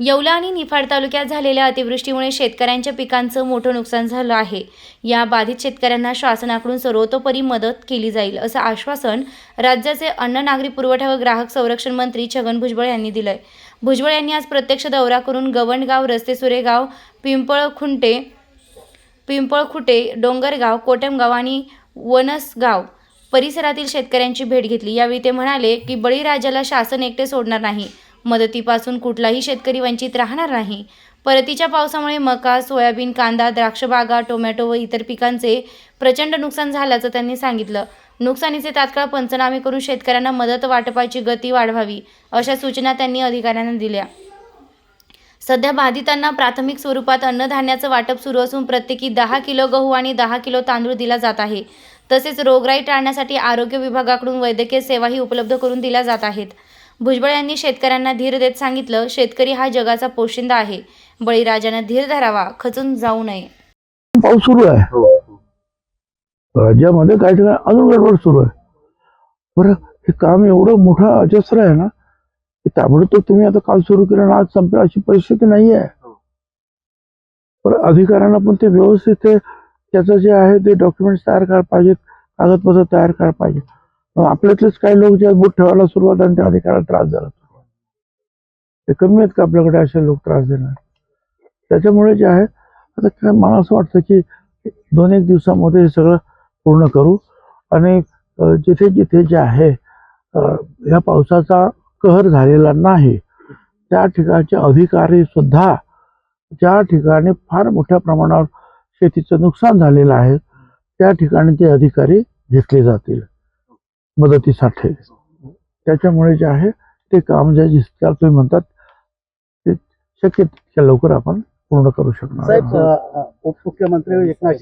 येवला आणि निफाड तालुक्यात झालेल्या अतिवृष्टीमुळे शेतकऱ्यांच्या पिकांचं मोठं नुकसान झालं आहे. या बाधित शेतकऱ्यांना शासनाकडून सर्वतोपरी मदत केली जाईल असं आश्वासन राज्याचे अन्न नागरी पुरवठा व ग्राहक संरक्षण मंत्री छगन भुजबळ यांनी दिलंय. भुजबळ यांनी आज प्रत्यक्ष दौरा करून गवंडगाव रस्ते सुरेगाव पिंपळखुंटे पिंपळखुटे डोंगरगाव कोटमगाव आणि वनसगाव परिसरातील शेतकऱ्यांची भेट घेतली. यावेळी ते म्हणाले की बळीराजाला शासन एकटे सोडणार नाही. मदतीपासून कुठलाही शेतकरी वंचित राहणार नाही. परतीच्या पावसामुळे मका सोयाबीन कांदा द्राक्षबागा टोमॅटो व इतर पिकांचे प्रचंड नुकसान झाल्याचं त्यांनी सांगितलं. नुकसानीचे तात्काळ पंचनामे करून शेतकऱ्यांना मदत वाटपाची गती वाढवावी अशा सूचना त्यांनी अधिकाऱ्यांना दिल्या. सध्या बाधितांना प्राथमिक स्वरूपात अन्नधान्याचं वाटप सुरू असून प्रत्येकी दहा किलो गहू आणि दहा किलो तांदूळ दिला जात आहे. तसेच रोगराई टाळण्यासाठी आरोग्य विभागाकडून वैद्यकीय सेवाही उपलब्ध करून दिल्या जात आहेत. भुजबळ यांनी शेतकऱ्यांना धीर देत सांगितलं शेतकरी हा जगाचा पोशिंदा आहे. बळीराजानं धीर धरावा खचून जाऊ नये. पाऊस सुरू आहे. राज्यामध्ये काही ठिकाणी अजून गडबड सुरू आहे. बरं हे काम एवढं मोठं अजस्र आहे ना की ताबडतोब तुम्ही आता काल सुरू केलं आज संपेल अशी परिस्थिती नाही आहे. बरं अधिकाऱ्यांना पण ते व्यवस्थित ते त्याचं जे आहे ते डॉक्युमेंट्स तयार करायला पाहिजेत कागदपत्र तयार करायला पाहिजे मग आपल्यातलेच काही लोक जे बोट ठेवायला सुरुवात आणि त्या अधिकाराला त्रास झाला. ते कमी आहेत का आपल्याकडे असे लोक त्रास देणार? त्याच्यामुळे जे आहे आता मला असं वाटतं की दोन एक दिवसामध्ये हे सगळं पूर्ण करू. आणि जिथे जिथे जे आहे ह्या पावसाचा कहर झालेला नाही त्या ठिकाणचे अधिकारी सुद्धा ज्या ठिकाणी फार मोठ्या प्रमाणावर शेतीचं नुकसान झालेलं आहे त्या ठिकाणी ते अधिकारी घेतले जातील. मदतीसाठी. त्याच्यामुळे जे आहे ते काम जे जितक्या तुम्ही म्हणतात ते शक्य तितक्या लवकर आपण पूर्ण करू शकणार. साहेब उपमुख्यमंत्री एकनाथ